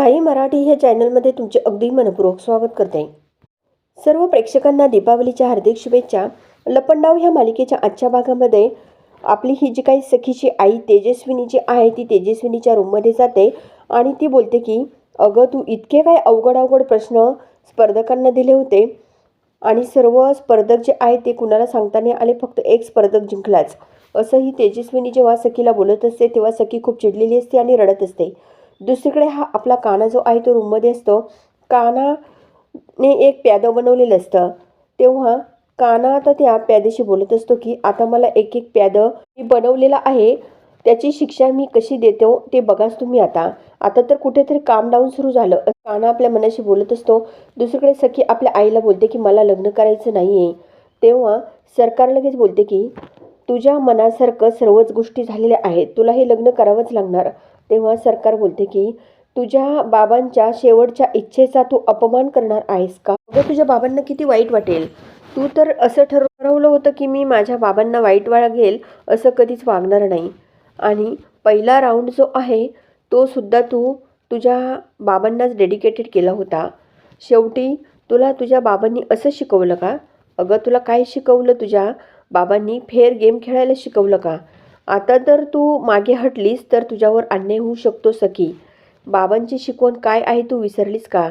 साई मराठी ह्या चॅनलमध्ये तुमचे अगदी मनपूर्वक स्वागत करते. सर्व प्रेक्षकांना दीपावलीच्या हार्दिक शुभेच्छा. लपंडाव ह्या मालिकेच्या आजच्या भागामध्ये आपली ही जी काही सखीची आई तेजस्विनी जी आहे ती तेजस्विनीच्या रूममध्ये जाते आणि ती बोलते की अगं तू इतके काय अवघड अवघड प्रश्न स्पर्धकांना दिले होते आणि सर्व स्पर्धक जे आहेत ते कुणाला सांगता नाही आले? फक्त एक स्पर्धक जिंकलाच. असंही तेजस्विनी जेव्हा सखीला बोलत असते तेव्हा सखी खूप चिडलेली असते आणि रडत असते. दुसरीकडे हा आपला काना जो आहे तो रूममध्ये असतो कानाने एक प्यादं बनवलेलं असतं. तेव्हा काना आता त्या प्यादेशी बोलत असतो की आता मला एक एक प्यादं मी बनवलेलं आहे त्याची शिक्षा मी कशी देतो ते बघाच तुम्ही आता. आता तर कुठेतरी काम डाऊन सुरू झालं. काना आपल्या मनाशी बोलत असतो. दुसरीकडे सखी आपल्या आईला बोलते की मला लग्न करायचं नाही आहे तेव्हा सरकार लगेच बोलते की तुझ्या मनासारखं सर्वच गोष्टी झालेल्या आहेत. तुला हे लग्न करावंच लागणार. तेव्हा सरकार बोलते की तुझ्या बाबांच्या शेवटच्या इच्छेचा तू अपमान करणार आहेस का? अगं तुझ्या बाबांना किती वाईट वाटेल. तू तर असं ठरवलं होतं की मी माझ्या बाबांना वाईट वागेल असं कधीच वागणार नाही. आणि पहिला राऊंड जो आहे तो सुद्धा तू तुझ्या बाबांनाच डेडिकेटेड केला होता. शेवटी तुला तुझ्या बाबांनी असं शिकवलं का? अगं तुला काय शिकवलं? तुझ्या बाबांनी फेअर गेम खेळायला शिकवलं का? आता तर तू मागे हटलीस तर तुझ्यावर अन्याय होऊ शकतो सखी. बाबांची शिकवण काय आहे तू विसरलीस का?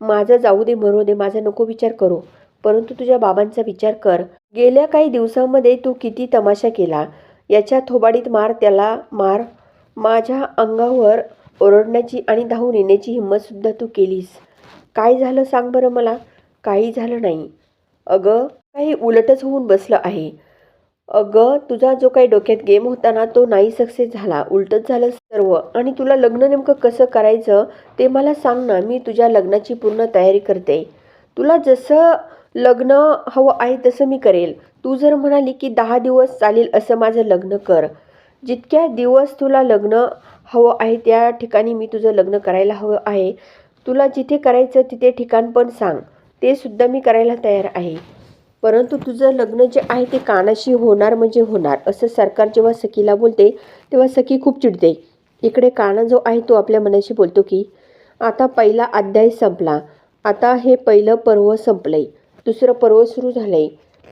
माझं जाऊ दे मरू दे माझा नको विचार करू. परंतु तुझ्या बाबांचा विचार कर. गेल्या काही दिवसांमध्ये तू किती तमाशा केला? याच्या थोबाडीत मार त्याला मार. माझ्या अंगावर ओरडण्याची आणि धावून येण्याची हिंमतसुद्धा तू केलीस. काय झालं सांग बरं मला? काही झालं नाही. अगं काही उलटच होऊन बसलं आहे. अगं तुझा जो काही डोक्यात गेम होता ना तो नाही सक्सेस झाला. उलटच झालं सर्व. आणि तुला लग्न नेमकं कसं करायचं ते मला सांग ना. मी तुझ्या लग्नाची पूर्ण तयारी करते. तुला जसं लग्न हवं आहे तसं मी करेल. तू जर म्हणाली की दहा दिवस चालेल असं माझं लग्न कर. जितक्या दिवस तुला लग्न हवं आहे त्या ठिकाणी मी तुझं लग्न करायला हवं आहे. तुला जिथे करायचं तिथे ठिकाण पण सांग. ते सुद्धा मी करायला तयार आहे. परंतु तुझं लग्न जे आहे ते कानाशी होणार म्हणजे होणार. असं सरकार जेव्हा सखीला बोलते तेव्हा सखी खूप चिडते. इकडे काना जो आहे तो आपल्या मनाशी बोलतो की आता पहिला अध्याय संपला. आता हे पहिलं पर्व संपलंय. दुसरं पर्व सुरू झालंय.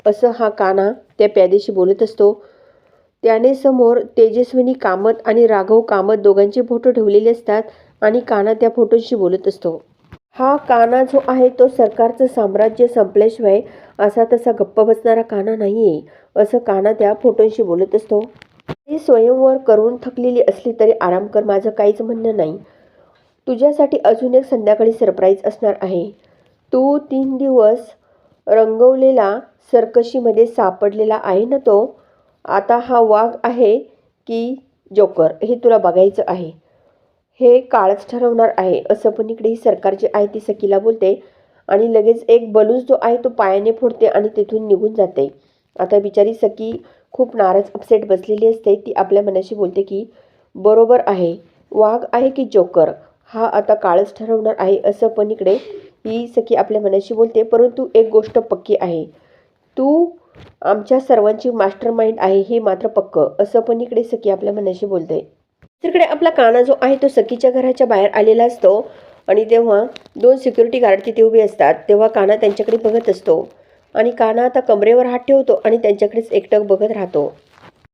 असं हा काना त्या प्यादेशी बोलत असतो. त्याने समोर तेजस्विनी कामत आणि राघव कामत दोघांचे फोटो ठेवलेले असतात आणि काना त्या फोटोशी बोलत असतो. हा काना जो आहे तो सरकारचं साम्राज्य संपल्याशिवाय असा तसा गप्प बसणारा काना नाही आहे असं काना त्या फोटोंशी बोलत असतो. ती स्वयंवर करून थकलेली असली तरी आराम कर माझं काहीच म्हणणं नाही. तुझ्यासाठी अजून एक संध्याकाळी सरप्राईज असणार आहे. तू तीन दिवस रंगवलेला सर्कशीमध्ये सापडलेला आहे ना तो? आता हा वाघ आहे की जोकर? हे तुला बघायचं आहे. हे काळच ठरवणार आहे असं पण इकडे ही सरकार जे आहे ती सखीला बोलते आणि लगेच एक बलूस जो आहे तो पायाने फोडते आणि तिथून निघून जाते. आता बिचारी सखी खूप नाराज अपसेट बसलेली असते. ती आपल्या मनाशी बोलते की बरोबर आहे वाघ आहे की जोकर? हा आता काळच ठरवणार आहे असं पण इकडे ही सखी आपल्या मनाशी बोलते. परंतु एक गोष्ट पक्की आहे तू आमच्या सर्वांची मास्टर माइंड आहे हे मात्र पक्क असं पण इकडे सखी आपल्या मनाशी बोलते. तिकडे आपला काना जो आहे तो सखीच्या घराच्या बाहेर आलेला असतो. आणि तेव्हा दोन सिक्युरिटी गार्ड तिथे उभे असतात. तेव्हा काना त्यांच्याकडे बघत असतो. आणि काना आता कमरेवर हात ठेवतो आणि त्यांच्याकडेच एकटक बघत राहतो.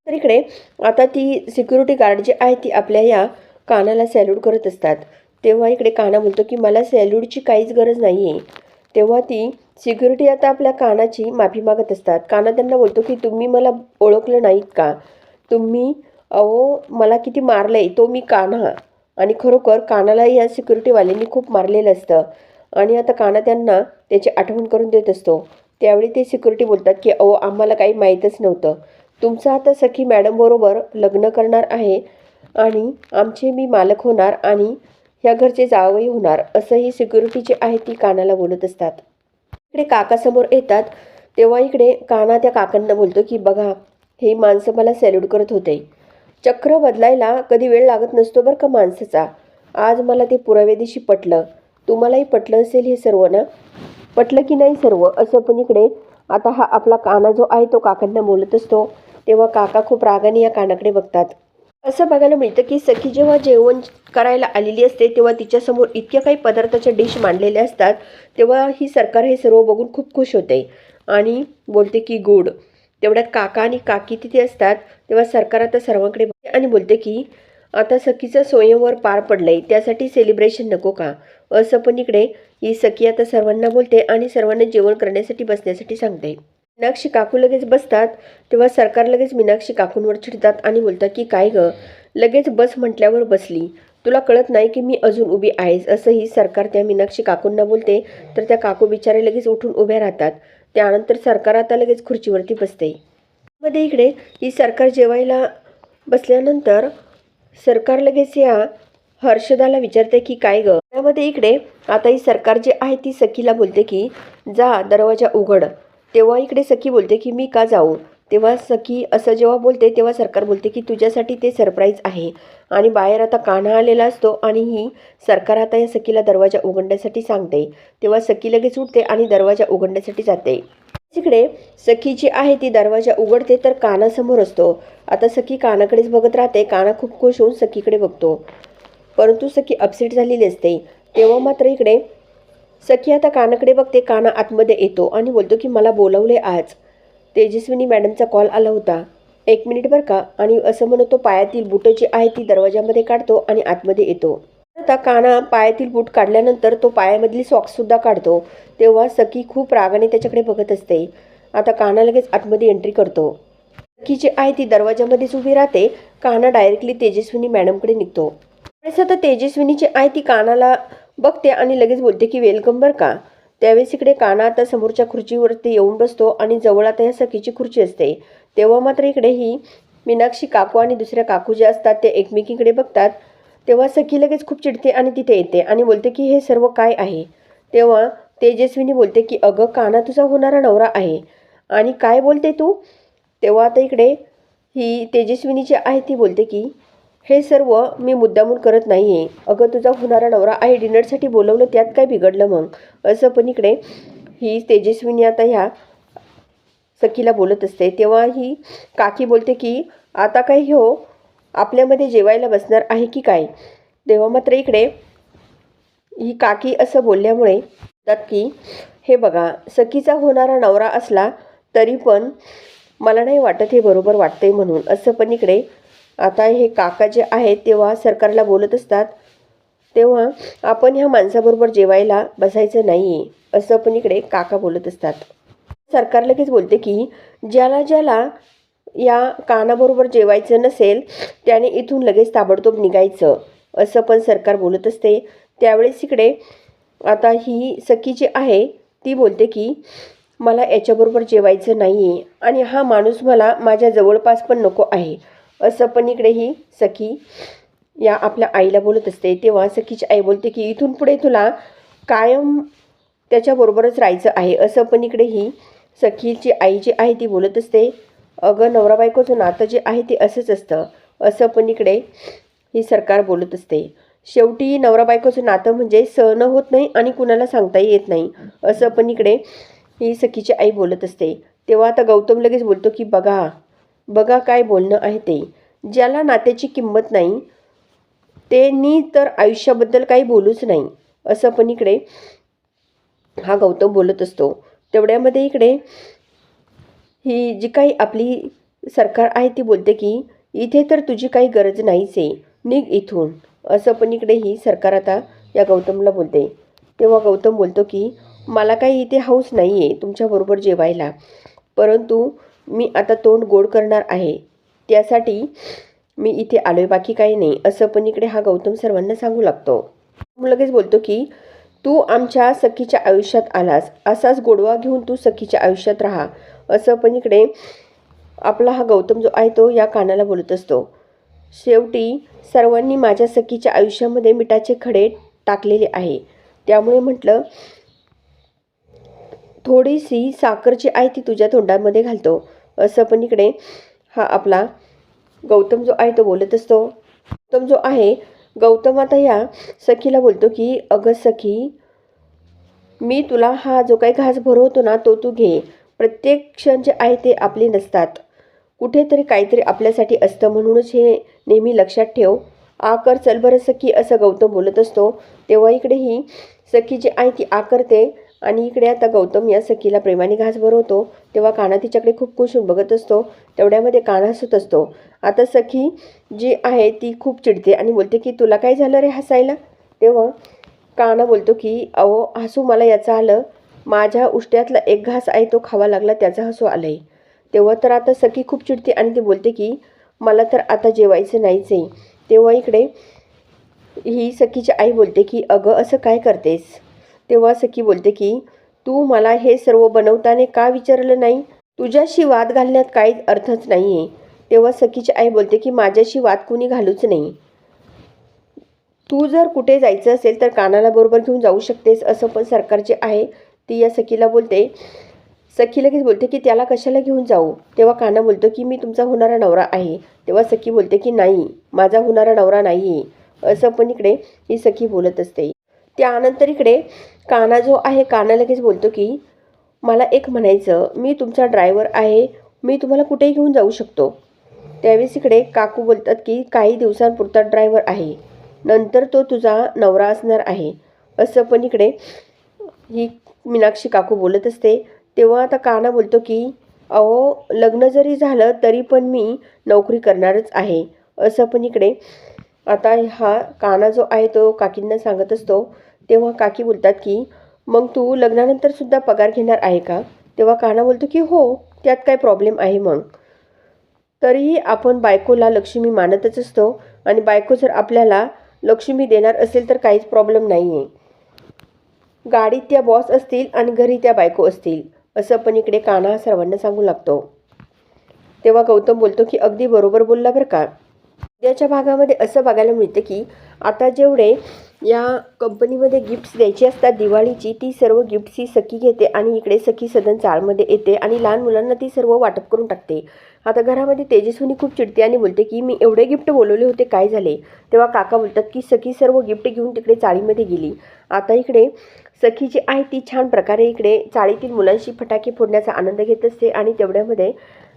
तर इकडे आता ती सिक्युरिटी गार्ड जी आहे ती आपल्या या कानाला सॅल्यूट करत असतात. तेव्हा इकडे काना बोलतो की मला सॅल्यूटची काहीच गरज नाही आहे तेव्हा ती सिक्युरिटी आता आपल्या कानाची माफी मागत असतात. काना त्यांना बोलतो की तुम्ही मला ओळखलं नाहीत का? तुम्ही अहो मला किती मारलं आहे तो मी कान्हा. आणि खरोखर कानाला या सिक्युरिटीवाल्यांनी खूप मारलेलं असतं. आणि आता काना त्यांना त्याची आठवण करून देत असतो. त्यावेळी ते सिक्युरिटी बोलतात की अहो आम्हाला काही माहीतच नव्हतं. तुमचं आता सखी मॅडमबरोबर लग्न करणार आहे आणि आमचे मी मालक होणार आणि ह्या घरचे जावई होणार असंही सिक्युरिटी जी आहे ती कानाला बोलत असतात. इकडे काकासमोर येतात. तेव्हा इकडे काना त्या काकांना बोलतो की बघा हे माणसं मला सॅल्यूट करत होते. चक्र बदलायला कधी वेळ लागत नसतो बरं का माणसाचा. आज मला ते पुराव्यादिशी पटलं. तुम्हालाही पटलं असेल हे सर्व ना? पटलं की नाही सर्व? असं पण इकडे. आता हा आपला काना जो आहे तो काकांना बोलत असतो. तेव्हा काका खूप रागाने या कानाकडे बघतात. असं बघायला मिळतं की सखी जेव्हा जेवण करायला आलेली असते तेव्हा तिच्यासमोर इतक्या काही पदार्थाच्या डिश मांडलेल्या असतात तेव्हा ही सरकार हे सर्व बघून खूप खुश होते. आणि बोलते की गुड. तेवढ्यात काका आणि काकी तिथे असतात तेव्हा सरकार आता सर्वांकडे आणि बोलते की आता सखीचं स्वयंवर पार पडलंय त्यासाठी सेलिब्रेशन नको का? असं पण इकडे ही सखी आता सर्वांना बोलते आणि सर्वांना जेवण करण्यासाठी बसण्यासाठी सांगते. मीनाक्षी काकू लगेच बसतात तेव्हा सरकार लगेच मीनाक्षी काकूंवर चिडतात आणि बोलतात की काय गं? लगेच बस म्हटल्यावर बसली. तुला कळत नाही की मी अजून उभी आहेस? असंही सरकार त्या मीनाक्षी काकूंना बोलते तर त्या काकू बिचारे लगेच उठून उभ्या राहतात. त्यानंतर सरकार आता लगेच खुर्चीवरती बसते. मध्ये इकडे ही सरकार जेवायला बसल्यानंतर सरकार लगेच या हर्षदाला विचारते की काय ग? त्यामध्ये इकडे आता ही सरकार जी आहे ती सखीला बोलते की जा दरवाजा उघड. तेव्हा इकडे सखी बोलते की मी का जाऊ? तेव्हा सखी असं जेव्हा बोलते तेव्हा सरकार बोलते की तुझ्यासाठी ते सरप्राईज आहे. आणि बाहेर आता कान्हा आलेला असतो आणि ही सरकार आता या सखीला दरवाजा उघडण्यासाठी सांगते. तेव्हा सखी लगेच उठते आणि दरवाजा उघडण्यासाठी जाते. तिकडे सखी जी आहे ती दरवाजा उघडते तर कानासमोर असतो. आता सखी कानाकडेच बघत राहते काना खूप खुश होऊन सखीकडे बघतो. परंतु सखी अपसेट झालेली असते. तेव्हा मात्र इकडे सखी आता कानाकडे बघते काना आतमध्ये येतो आणि बोलतो की मला बोलवले आज. तेजस्विनी मॅडमचा कॉल आला होता. एक मिनिट बरं का आणि असं म्हणून तो पायातील बुटं जी आहे ती दरवाजामध्ये काढतो आणि आतमध्ये येतो. आता काना पायातील बूट काढल्यानंतर तो पायामधली सॉक्ससुद्धा काढतो. तेव्हा सखी खूप रागाने त्याच्याकडे बघत असते. आता काना लगेच आतमध्ये एंट्री करतो. सखी जी आहे ती दरवाजामध्येच उभी राहते. काना डायरेक्टली तेजस्विनी मॅडमकडे निघतो. त्यावेळेस आता तेजस्विनी जी आहे ती कानाला बघते आणि लगेच बोलते की वेलकम बरं का. त्यावेळेस इकडे काना आता समोरच्या खुर्चीवरती येऊन बसतो आणि जवळ आता ह्या सखीची खुर्ची असते. तेव्हा मात्र इकडे ही मीनाक्षी काकू आणि दुसऱ्या काकू ज्या असतात ते एकमेकीकडे बघतात. तेव्हा सखी लगेच खूप चिडते आणि तिथे येते आणि बोलते की हे सर्व काय आहे? तेव्हा तेजस्विनी बोलते की अगं काना तुझा होणारा नवरा आहे. आणि काय बोलते तू? तेव्हा आता इकडे ही तेजस्विनी जी आहे ती बोलते की हे सर्व मी मुद्दामून करत नाही आहे अगं तुझा होणारा नवरा आहे डिनरसाठी बोलवलं त्यात काय बिघडलं मग? असं पण इकडे ही तेजस्विनी आता ह्या सखीला बोलत असते. तेव्हा ही काकी बोलते की आता काय हो? आपल्यामध्ये जेवायला बसणार आहे की काय? तेव्हा मात्र इकडे ही काकी असं बोलल्यामुळे त्यात की हे बघा सखीचा होणारा नवरा असला तरी पण मला नाही वाटत हे बरोबर वाटतंय म्हणून. असं पण इकडे आता हे काका जे आहेत तेव्हा सरकारला बोलत असतात. तेव्हा आपण ह्या माणसाबरोबर जेवायला बसायचं नाही आहे असं पण इकडे काका बोलत असतात. सरकार लगेच बोलते की ज्याला ज्याला या कानाबरोबर जेवायचं नसेल त्याने इथून लगेच ताबडतोब निघायचं असं पण सरकार बोलत असते. त्यावेळेस इकडे आता ही सखी जी आहे ती बोलते की मला याच्याबरोबर जेवायचं नाही आहे आणि हा माणूस मला माझ्या जवळपास पण नको आहे. असं पण इकडे ही सखी या आपल्या आईला बोलत असते. तेव्हा सखीची आई बोलते की इथून पुढे तुला कायम त्याच्याबरोबरच राहायचं आहे. असं पण इकडे ही सखीची आई जी आहे ती बोलत असते. अगं नवरा बायकोचं नातं जे आहे ते असंच असतं. असं पण इकडे ही सरकार बोलत असते. शेवटी नवरा बायकोचं नातं म्हणजे सहन होत नाही आणि कुणाला सांगताही येत नाही. असं पण इकडे ही सखीची आई बोलत असते. तेव्हा आता गौतम लगेच बोलतो की बघा बघा काय बोलणं आहे ते. ज्याला नात्याची किंमत नाही ते नी तर आयुष्याबद्दल काही बोलूच नाही असं पण इकडे हा गौतम बोलत असतो. तेवढ्यामध्ये इकडे ही जी काही आपली सरकार आहे ती बोलते की इथे तर तुझी काही गरज नाहीच आहे निघ इथून. असं पण इकडे ही सरकार आता या गौतमला बोलते. तेव्हा गौतम बोलतो की मला काही इथे हाऊस नाही आहे तुमच्याबरोबर जेवायला. परंतु मी आता तोंड गोड करणार आहे. त्यासाठी मी इथे आलो आहे बाकी काही नाही. असं पण इकडे हा गौतम सर्वांना सांगू लागतो. लगेच बोलतो की तू आमच्या सखीच्या आयुष्यात आलास. असाच गोडवा घेऊन तू सखीच्या आयुष्यात राहा. असं पण इकडे आपला हा गौतम जो आहे तो या कानाला बोलत असतो. शेवटी सर्वांनी माझ्या सखीच्या आयुष्यामध्ये मिठाचे खडे टाकलेले आहे. त्यामुळे म्हटलं थोडीशी साखर जी आहे ती तुझ्या तोंडामध्ये घालतो. असं पण इकडे हा आपला गौतम जो आहे तो बोलत असतो. गौतम जो आहे गौतम आता या सखीला बोलतो की अगं सखी मी तुला हा जो काही घास भरवतो ना तो तू घे. प्रत्येक क्षण जे आहे ते आपले नसतात. कुठेतरी काहीतरी आपल्यासाठी असतं म्हणूनच हे नेहमी लक्षात ठेव. आकर चल बरं सखी असं गौतम बोलत असतो. तेव्हा इकडे ही सखी जी आहे ती आकरते आणि इकडे आता गौतम या सखीला प्रेमाने घास भरवतो. तेव्हा काना तिच्याकडे खूप खुश होऊन बघत असतो. तेवढ्यामध्ये काना हसत असतो. आता सखी जी आहे ती खूप चिडते आणि बोलते की तुला काय झालं रे हसायला? तेव्हा काना बोलतो की अहो हसू मला याचं आलं. माझ्या उष्ट्यातला एक घास आहे तो खावा लागला त्याचा हसू आलं आहे तेव्हा तर आता सखी खूप चिडते आणि ती बोलते की मला तर आता जेवायचं नाहीच आहे. तेव्हा इकडे ही सखीची आई बोलते की अगं असं काय करतेस? तेव्हा सखी बोलते की तू मला हे सर्व बनवताना का विचारलं नाही? तुझ्याशी वाद घालण्यात काहीच अर्थच नाही आहे तेव्हा सखीची आई बोलते की माझ्याशी वाद कुणी घालूच नाही. तू जर कुठे जायचं असेल तर कानाला बरोबर घेऊन जाऊ शकतेस असं पण सरकारचे आहे. ती या सखीला बोलते. सखी लगेच बोलते की त्याला कशाला घेऊन जाऊ? तेव्हा काना बोलतो की मी तुमचा होणारा नवरा आहे. तेव्हा सखी बोलते की नाही माझा होणारा नवरा नाही आहे असं पण इकडे ही सखी बोलत असते. त्यानंतर इकडे काना जो आहे काना लगेच बोलतो की मला एक म्हणायचं मी तुमचा ड्रायव्हर आहे मी तुम्हाला कुठेही घेऊन जाऊ शकतो. त्यावेळेस इकडे काकू बोलतात की काही दिवसांपुरता ड्रायव्हर आहे नंतर तो तुझा नवरा असणार आहे. असं पण इकडे ही मीनाक्षी काकू बोलत असते. तेव्हा आता काना बोलतो की अहो लग्न जरी झालं तरी पण मी नोकरी करणारच आहे. असं पण इकडे आता हा काना जो आहे तो काकींना सांगत असतो तेव्हा काकी बोलतात की मग तू लग्नानंतरसुद्धा पगार घेणार आहे का? तेव्हा काना बोलतो की हो त्यात काय प्रॉब्लेम आहे मग? तरीही आपण बायकोला लक्ष्मी मानतच असतो आणि बायको जर आपल्याला लक्ष्मी देणार असेल तर काहीच प्रॉब्लेम नाही आहे गाडीत त्या बॉस असतील आणि घरी त्या बायको असतील असं पण इकडे काना सर्वांना सांगू लागतो. तेव्हा गौतम बोलतो की अगदी बरोबर बोलला बरं का? उद्याच्या भागामध्ये असं बघायला मिळतं की आता जेवढे या कंपनीमध्ये गिफ्ट्स द्यायची असतात दिवाळीची ती सर्व गिफ्ट्स ही सखी घेते आणि इकडे सखी सदन चाळमध्ये येते आणि लहान मुलांना ती सर्व वाटप करून टाकते. आता घरामध्ये तेजस्विनी खूप चिडते आणि बोलते की मी एवढे गिफ्ट बोलवले होते काय झाले? तेव्हा काका बोलतात की सखी सर्व गिफ्ट घेऊन तिकडे चाळीमध्ये गेली. आता इकडे सखी जी आहे ती छान प्रकारे इकडे चाळीतील मुलांशी फटाके फोडण्याचा आनंद घेत असते आणि तेवढ्यामध्ये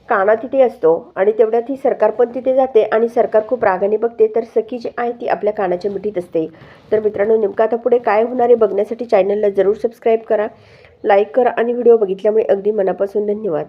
काना तिथे असतो आणि तेवढ्यात ही सरकार पण तिथे जाते आणि सरकार खूप रागाने बघते. तर सखी जी आहे ती आपल्या कानाच्या मिठीत असते. तर मित्रांनो नेमकं आता पुढे काय होणार आहे बघण्यासाठी चॅनलला जरूर सबस्क्राईब करा लाईक करा आणि व्हिडिओ बघितल्यामुळे अगदी मनापासून धन्यवाद.